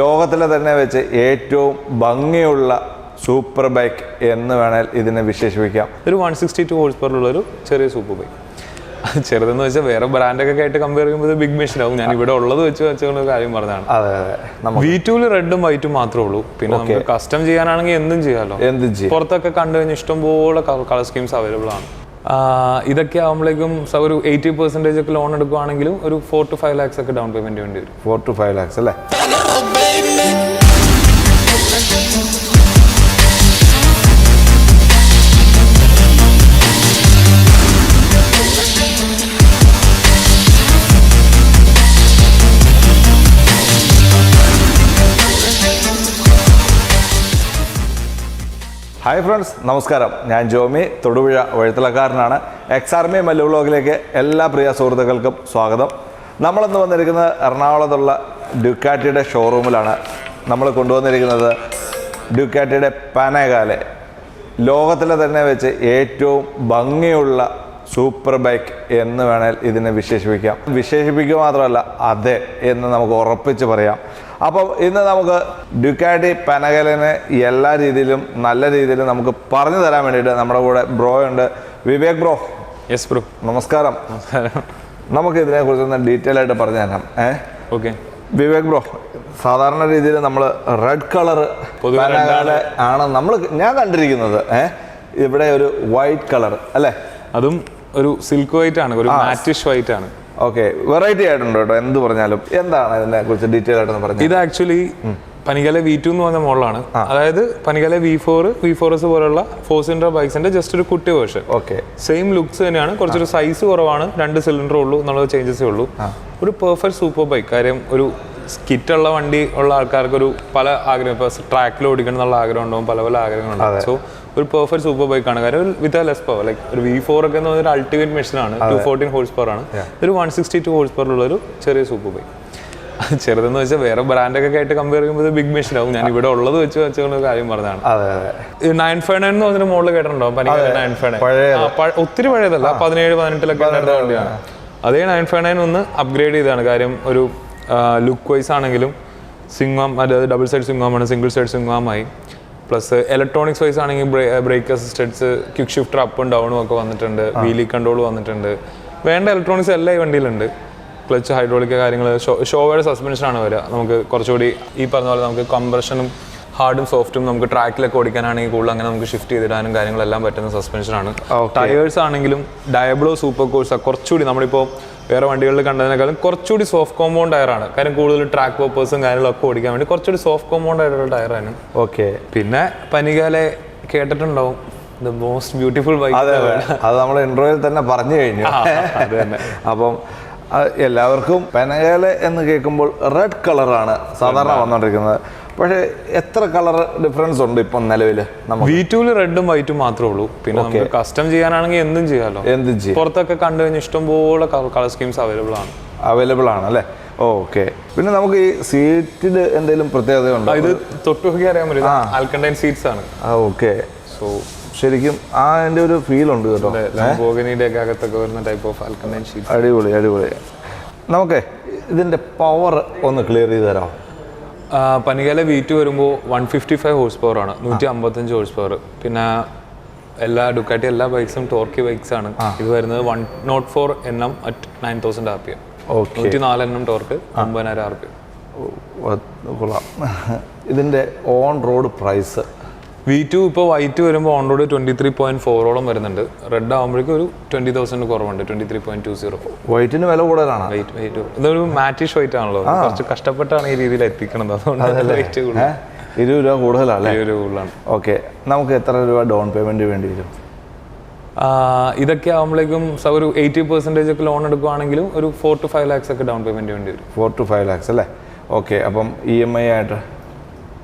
ലോകത്തിലെ തന്നെ വെച്ച് ഏറ്റവും ഭംഗിയുള്ള സൂപ്പർ ബൈക്ക് എന്ന് വേണേൽ ഇതിനെ വിശേഷിപ്പിക്കാം. ഒരു one sixty two horse power ഉള്ള ഒരു ചെറിയ സൂപ്പർ ബൈക്ക് ചെറുതെന്ന് വെച്ചാൽ വേറെ ബ്രാൻഡൊക്കെ ആയിട്ട് കമ്പയർ ചെയ്യുമ്പോൾ ബിഗ് മെഷീൻ ആവും. ഞാൻ ഇവിടെ ഉള്ളത് വെച്ച് വെച്ചുള്ള കാര്യം പറഞ്ഞതാണ്. അതെ അതെ വി ടൂൽ റെഡും വൈറ്റും മാത്രമേ ഉള്ളൂ. പിന്നെ നമുക്ക് കസ്റ്റം ചെയ്യാനാണെങ്കിൽ എന്തും ചെയ്യാമല്ലോ എന്തും ചെയ്യാം. പുറത്തൊക്കെ കണ്ടു കഴിഞ്ഞാൽ ഇഷ്ടംപോലെ കളർ സ്കീംസ് അവൈലബിൾ ആണ്. ഇതൊക്കെ ആകുമ്പോഴേക്കും സ- ഒരു എയ്റ്റി പെർസെന്റേജ് ഒക്കെ ലോൺ എടുക്കുവാണെങ്കിലും ഒരു ഫോർ ടു ഫൈവ് ലാക്സ് ഒക്കെ ഡൗൺ പേയ്മെന്റ് വേണ്ടി വരും. ഫോർ ടു ഫൈവ് ലാക്സ് അല്ലേ? ഹായ് ഫ്രണ്ട്സ് നമസ്കാരം. ഞാൻ ജോമി. തൊടുപുഴ വഴുത്തലക്കാരനാണ് എക്സ് ആർമി മല്ലു വ്ലോഗിലേക്ക് എല്ലാ പ്രിയ സുഹൃത്തുക്കൾക്കും സ്വാഗതം. നമ്മളിന്ന് വന്നിരിക്കുന്നത് എറണാകുളത്തുള്ള ഡ്യൂക്കാറ്റിയുടെ ഷോറൂമിലാണ് നമ്മൾ കൊണ്ടുവന്നിരിക്കുന്നത് ഡ്യൂക്കാറ്റിയുടെ പനകാലെ. ലോകത്തിലെ തന്നെ വെച്ച് ഏറ്റവും ഭംഗിയുള്ള സൂപ്പർ ബൈക്ക് എന്ന് വേണേൽ ഇതിനെ വിശേഷിപ്പിക്കാം. വിശേഷിപ്പിക്കുക മാത്രമല്ല അതെ എന്ന് നമുക്ക് ഉറപ്പിച്ച് പറയാം. അപ്പം ഇന്ന് നമുക്ക് ഡ്യുക്കാറ്റി പനകലിനെ എല്ലാ രീതിയിലും നല്ല രീതിയിലും നമുക്ക് പറഞ്ഞു തരാൻ വേണ്ടിയിട്ട് നമ്മുടെ കൂടെ ബ്രോ ഉണ്ട് വിവേക് ബ്രോ. യെസ് ബ്രോ നമസ്കാരം. നമുക്ക് ഇതിനെക്കുറിച്ചൊന്ന് ഡീറ്റെയിൽ ആയിട്ട് പറഞ്ഞു തരാം. ഏഹ് ഓക്കെ. വിവേക് ബ്രോ സാധാരണ രീതിയിൽ നമ്മൾ റെഡ് കളർ ആണ് നമ്മൾ ഞാൻ കണ്ടിരിക്കുന്നത്. ഏഹ് ഇവിടെ ഒരു വൈറ്റ് കളർ അല്ലേ? അതും ഒരു സിൽക്ക് വൈറ്റ് ആണ് ഒരു മാറ്റിഷ് വൈറ്റ് ആണ്. ഓക്കെ വെറൈറ്റി ആയിട്ടുണ്ട് കേട്ടോ. എന്ത് പറഞ്ഞാലും. എന്താണ് ഇതിനെ കുറിച്ച് ഡീറ്റെയിൽ ആയിട്ടൊന്ന് പറഞ്ഞു ഇത് ആക്ച്വലി പനികല വി ടു എന്ന് പറഞ്ഞ മോഡലാണ്. അതായത് Panigale V four V four S പോലുള്ള ഫോർ സിലിണ്ടർ ബൈക്സിന്റെ ജസ്റ്റ് ഒരു കുട്ടി വേർഷൻ ഓക്കെ സെയിം ലുക്സ് തന്നെയാണ്. കുറച്ചൊരു സൈസ് കുറവാണ്. രണ്ട് സിലിണ്ടർ ഉള്ളൂ എന്നുള്ള ചേഞ്ചസേ ഉള്ളൂ. ഒരു പെർഫെക്റ്റ് സൂപ്പർ ബൈക്ക് കാര്യം ഒരു സ്കിറ്റുള്ള വണ്ടി ഉള്ള ആൾക്കാർക്ക് ഒരു പല ആഗ്രഹം. ഇപ്പോൾ ട്രാക്കിൽ ഓടിക്കണം എന്നുള്ള ആഗ്രഹം ഉണ്ടാവും. പല പല ആഗ്രഹങ്ങളുണ്ടാവും. സോ ഒരു പെർഫെക്റ്റ് സൂപ്പർ ബൈക്ക് ആണ്. കാര്യം with a less power like ഒരു വി ഫോർ ഒക്കെ എന്ന് പറഞ്ഞാൽ ഒരു അൾട്ടിമേറ്റ് മെഷീൻ ആണ്. ടു ഫോർട്ടീൻ ഹോഴ്സ് പവർ ആണ്. ഒരു one sixty two horse power ഉള്ള ഒരു ചെറിയ സൂപ്പർ ബൈക്ക് ചെറുതെന്ന് വെച്ചാൽ വേറെ ബ്രാൻഡൊക്കെ ആയിട്ട് കമ്പയർ ചെയ്യുമ്പോൾ ബിഗ് മെഷീൻ ആവും. ഞാൻ ഇവിടെ ഉള്ളത് വെച്ച് വെച്ചുകൊണ്ട് കാര്യം പറഞ്ഞതാണ്. നയൻ ഫൈവ് നയൻ എന്ന് പറഞ്ഞ മോഡൽ കേട്ടിട്ടുണ്ടാവും പനിക്കാല നയൻ ഫൈവ് നയൻ ഒത്തിരി പഴയതല്ല. പതിനേഴ് പതിനെട്ടിലൊക്കെ വണ്ടിയാണ്. അതേ നയൻ ഫൈവ് നയൻ ഒന്ന് അപ്ഗ്രേഡ് ചെയ്താണ് കാര്യം ഒരു ലുക്ക് വൈസ് ആണെങ്കിലും സിംഗം അതായത് ഡബിൾ സൈഡ് സിംഗമാണ് സിംഗിൾ സൈഡ് സിംഗമായി പ്ലസ് ഇലക്ട്രോണിക്സ് വൈസ് ആണെങ്കിൽ ബ്രേക്ക് അസിസ്റ്റൻസ് ക്വിക്ക് ഷിഫ്റ്റർ അപ്പും ഡൗണും ഒക്കെ വന്നിട്ടുണ്ട്. വീലി കൺട്രോൾ വന്നിട്ടുണ്ട്. വേണ്ട ഇലക്ട്രോണിക്സ് എല്ലാം ഈ വണ്ടിയിലുണ്ട്. ക്ലച്ച് ഹൈഡ്രോളിക് കാര്യങ്ങൾ ഷോവയുടെ സസ്പെൻഷൻ ആണ് വരിക. നമുക്ക് കുറച്ചുകൂടി ഈ പറഞ്ഞ പോലെ നമുക്ക് കംപ്രഷനും ഹാർഡും സോഫ്റ്റും നമുക്ക് ട്രാക്കിലൊക്കെ ഓടിക്കാനാണെങ്കിൽ കൂടുതൽ അങ്ങനെ നമുക്ക് ഷിഫ്റ്റ് ചെയ്തിടാനും കാര്യങ്ങളെല്ലാം പറ്റുന്ന സസ്പെൻഷനാണ് ടയേഴ്സ് ആണെങ്കിലും ഡയബ്ലോ സൂപ്പർ കോഴ്സ് കുറച്ചുകൂടി നമ്മളിപ്പോൾ വേറെ വണ്ടികളിൽ കണ്ടതിനേക്കാളും കുറച്ചുകൂടി സോഫ്റ്റ് കോമ്പൗണ്ട് ടയറാണ് കാര്യം കൂടുതൽ ട്രാക്ക് പേപ്പേഴ്സും കാര്യങ്ങളൊക്കെ ഓടിക്കാൻ വേണ്ടി കുറച്ചുകൂടി സോഫ്റ്റ് കോമ്പൗണ്ട് ആയിട്ടുള്ള ടയറാണ് ഓക്കെ പിന്നെ പനികാലെ കേട്ടിട്ടുണ്ടാവും. ദ മോസ്റ്റ് ബ്യൂട്ടിഫുൾ ബൈക്ക് അതെ നമ്മൾ ഇൻട്രോയിൽ തന്നെ പറഞ്ഞു കഴിഞ്ഞു. അത് തന്നെ. അപ്പം എല്ലാവർക്കും പെനകേല എന്ന് കേൾക്കുമ്പോൾ റെഡ് കളറാണ് സാധാരണ വന്നുകൊണ്ടിരിക്കുന്നത് പക്ഷേ എത്ര കളർ ഡിഫറൻസ് ഉണ്ട് ഇപ്പം നിലവിൽ വി ടൂൽ റെഡും വൈറ്റും മാത്രമേ ഉള്ളൂ. പിന്നെ നമുക്ക് കസ്റ്റം ചെയ്യാനാണെങ്കിൽ എന്തും ചെയ്യാമല്ലോ എന്തും ചെയ്യും. പുറത്തൊക്കെ കണ്ടു കഴിഞ്ഞാൽ ഇഷ്ടംപോലെ കളർ സ്കീംസ് അവൈലബിൾ ആണ്. അവൈലബിൾ ആണ് അല്ലേ? ഓക്കെ പിന്നെ നമുക്ക് ഈ സീറ്റിൽ എന്തെങ്കിലും പ്രത്യേകത ഉണ്ടോ? ഇത് തൊട്ട് നോക്കി അറിയാൻ പറ്റും ആൽക്കണ്ടൈൻ സീറ്റ്സ് ആണ്. ഓക്കെ സോ ശരിക്കും ആ എന്റെ ഒരു ഫീൽ ഉണ്ട് കേട്ടോ. ഒക്കെ അകത്തൊക്കെ വരുന്ന ടൈപ്പ് ഓഫ് ആൽക്കണ്ടൈൻ സീറ്റ് അടിപൊളി അടിപൊളി. നമുക്ക് ഇതിന്റെ പവർ ഒന്ന് ക്ലിയർ ചെയ്ത് തരാമോ? പനികല വി ടു വരുമ്പോൾ one fifty five horse power ആണ്. നൂറ്റി അമ്പത്തഞ്ച് ഹോഴ്സ് പവർ പിന്നെ എല്ലാ ഡുക്കാട്ടി എല്ലാ ബൈക്സും ടോർക്കി ബൈക്സ് ആണ്. ഇത് വരുന്നത് one naught four N M at nine thousand R P M നൂറ്റി നാല് എണ്ണം ടോർക്ക് ഒമ്പതിനായിരം ആർ പി എം ഇതിന്റെ on road price V two ഇപ്പോൾ വൈറ്റ് വരുമ്പോൾ on road twenty three point ഫോറോളം വരുന്നുണ്ട്. റെഡ് ആകുമ്പോഴേക്കും ഒരു ട്വന്റി തൗസൻഡ് കുറവുണ്ട് twenty three point two zero വൈറ്റിന് വില കൂടുതലാണ്. വെയിറ്റ് വെയിറ്റ് ഇതൊരു മാറ്റിഷ് വൈറ്റ് ആണല്ലോ. കുറച്ച് കഷ്ടപ്പെട്ടാണ് ഈ രീതിയിൽ എത്തിക്കണത്. അതുകൊണ്ട്? ഇരുപത് രൂപ കൂടുതലല്ലേ ഒരു കൂടുതലാണ്. ഓക്കെ. നമുക്ക് എത്ര രൂപ ഡൗൺ പേയ്മെന്റ് വേണ്ടി വരും ഇതൊക്കെ ആകുമ്പോഴേക്കും സർ ഒരു എയ്റ്റി പെർസെന്റേജ് ഒക്കെ ലോൺ എടുക്കുവാണെങ്കിലും ഒരു ഫോർ ടു ഫൈവ് ലാക്സ് ഒക്കെ ഡൗൺ പേയ്മെന്റ് വേണ്ടി വരും. ഫോർ ടു ഫൈവ് ലാക്സ് അല്ലേ? ഓക്കെ. അപ്പം ഇ എം ഐ ആയിട്ട്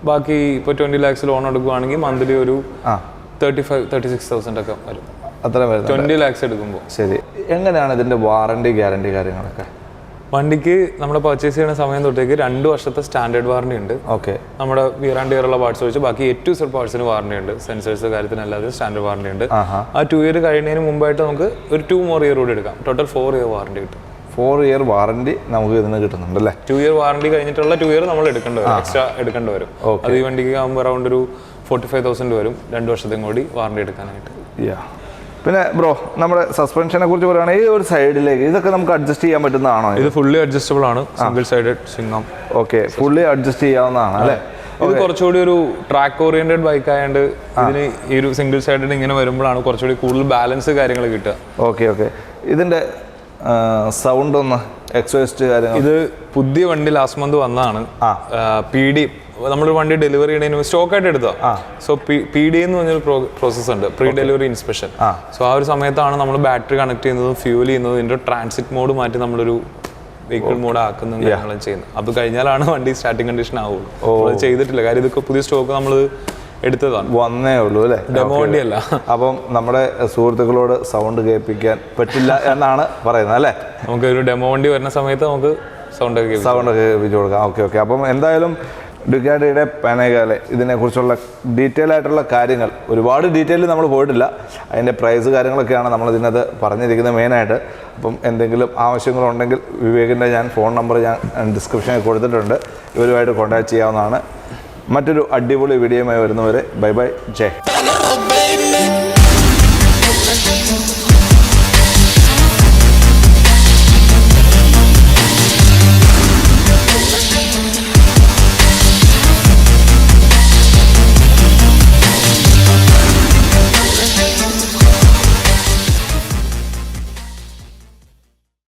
ബാക്കി ഇപ്പോൾ ട്വന്റി ലാക്സ് ലോൺ എടുക്കുകയാണെങ്കിൽ മന്ത്ലി ഒരു thirty five thirty six thousand ഒക്കെ വരും. അത്ര വരും ട്വന്റി ലാക്സ് എടുക്കുമ്പോൾ ശരി. എങ്ങനെയാണ് ഇതിന്റെ വാറണ്ടി ഗ്യാരണ്ടി കാര്യങ്ങളൊക്കെ? വണ്ടിക്ക് നമ്മൾ പർച്ചേസ് ചെയ്യുന്ന സമയം തൊട്ടേക്ക് രണ്ട് വർഷത്തെ സ്റ്റാൻഡേർഡ് വാറണ്ടി ഉണ്ട്. ഓക്കെ. നമ്മുടെ വിയറാണ്ട് ഇയർ ഉള്ള പാർട്സ് വെച്ച് ബാക്കി എട്ട് സെറ്റ് പാർട്സിന് വാറണ്ടി ഉണ്ട്. സെൻസേഴ്സ് കാര്യത്തിന് അല്ലാതെ സ്റ്റാൻഡേർഡ് വാറണ്ടി ഉണ്ട്. ആ ടു ഇയർ കഴിയുന്നതിന് മുമ്പായിട്ട് നമുക്ക് ഒരു ടു മോർ ഇയർ കൂടി എടുക്കാം. ടോട്ടൽ ഫോർ ഇയർ വാറണ്ടി കിട്ടും. ഫോർ ഇയർ വാറണ്ടി നമുക്ക് ഇതിന് കിട്ടുന്നുണ്ട് അല്ലേ ടു ഇയർ വാറണ്ടി കഴിഞ്ഞിട്ടുള്ള ടു ഇയർ നമ്മൾ എടുക്കേണ്ടി വരും. എക്സ്ട്രാ എടുക്കേണ്ടി വരും. അത് ഈ വണ്ടിക്ക് ആകുമ്പോൾ അറൗണ്ട് ഒരു ഫോർട്ടി ഫൈവ് തൗസൻഡ് വരും. രണ്ട് വർഷത്തേക്കും കൂടി വാറണ്ടി എടുക്കാനായിട്ട്. യാ പിന്നെ ബ്രോ നമ്മുടെ സസ്പെൻഷനെ കുറിച്ച് പറയുകയാണെങ്കിൽ ഒരു സൈഡിലേക്ക് ഇതൊക്കെ നമുക്ക് അഡ്ജസ്റ്റ് ചെയ്യാൻ പറ്റുന്നതാണോ ഇത്? ഫുള്ളി അഡ്ജസ്റ്റബിൾ ആണ്. Single side swingarm okay fully adjust ചെയ്യാവുന്നതാണ് അല്ലേ? ഇത് കുറച്ചുകൂടി ഒരു ട്രാക്ക് ഓറിയന്റഡ് ബൈക്ക് ആയതുകൊണ്ട് ഇതിന് ഈ ഒരു സിംഗിൾ സൈഡഡ് ഇങ്ങനെ വരുമ്പോഴാണ് കുറച്ചുകൂടി കൂടുതൽ ബാലൻസ് കാര്യങ്ങൾ കിട്ടുക. ഓക്കെ ഓക്കെ ഇതിന്റെ സൗണ്ട് ഒന്ന് എക്സോസ്റ്റ് കാര്യങ്ങൾ. ഇത് പുതിയ വണ്ടി ലാസ്റ്റ് മന്ത് വന്നതാണ്. ആ. പി ഡി നമ്മൾ വണ്ടി ഡെലിവറി ചെയ്യണതിന് സ്റ്റോക്ക് ആയിട്ട് എടുത്തോ സോ പി ഡി എന്ന് പറഞ്ഞൊരു പ്രോസസ് ഉണ്ട്. പ്രീ ഡെലിവറി ഇൻസ്പെക്ഷൻ ആ. സോ ആ ഒരു സമയത്താണ് നമ്മൾ ബാറ്ററി കണക്ട് ചെയ്യുന്നതും ഫ്യൂൽ ചെയ്യുന്നതും ഇതിന്റെ ട്രാൻസിറ്റ് മോഡ് മാറ്റി നമ്മളൊരു വെഹിക്കിൾ മോഡ് ആക്കുന്നതും കാര്യങ്ങളും ചെയ്യുന്നത്. അത് കഴിഞ്ഞാലാണ് വണ്ടി സ്റ്റാർട്ടിംഗ് കണ്ടീഷൻ ആവുള്ളൂ. ചെയ്തിട്ടില്ല. കാര്യം ഇതൊക്കെ പുതിയ സ്റ്റോക്ക് നമ്മൾ എടുത്തതാണ്. വന്നേ ഉള്ളൂ അല്ലേ? ഡെമോ വണ്ടിയല്ല. അപ്പം നമ്മുടെ സുഹൃത്തുക്കളോട് സൗണ്ട് കേൾപ്പിക്കാൻ പറ്റില്ല എന്നാണ് പറയുന്നത് അല്ലേ? നമുക്ക് ഒരു ഡെമോ വണ്ടി വരുന്ന സമയത്ത് നമുക്ക് സൗണ്ട് സൗണ്ട് കേൾപ്പിച്ചു കൊടുക്കാം. Okay okay. അപ്പം എന്തായാലും ഡുഗാഡിയുടെ പനകാലെ ഇതിനെക്കുറിച്ചുള്ള ഡീറ്റെയിൽ ആയിട്ടുള്ള കാര്യങ്ങൾ ഒരുപാട് ഡീറ്റെയിൽ നമ്മൾ പോയിട്ടില്ല. അതിന്റെ പ്രൈസ് കാര്യങ്ങളൊക്കെയാണ് നമ്മൾ ഇതിനകത്ത് പറഞ്ഞിരിക്കുന്നത് മെയിനായിട്ട് അപ്പം എന്തെങ്കിലും ആവശ്യങ്ങളുണ്ടെങ്കിൽ വിവേകിന്റെ ഞാൻ ഫോൺ നമ്പർ ഞാൻ ഡിസ്ക്രിപ്ഷനിൽ കൊടുത്തിട്ടുണ്ട്. ഇവരുമായിട്ട് കോൺടാക്ട് ചെയ്യാവുന്നതാണ്. മറ്റൊരു അടിപൊളി വീഡിയോയുമായി വരുന്നവരെ ബൈ ബൈ ജയ്.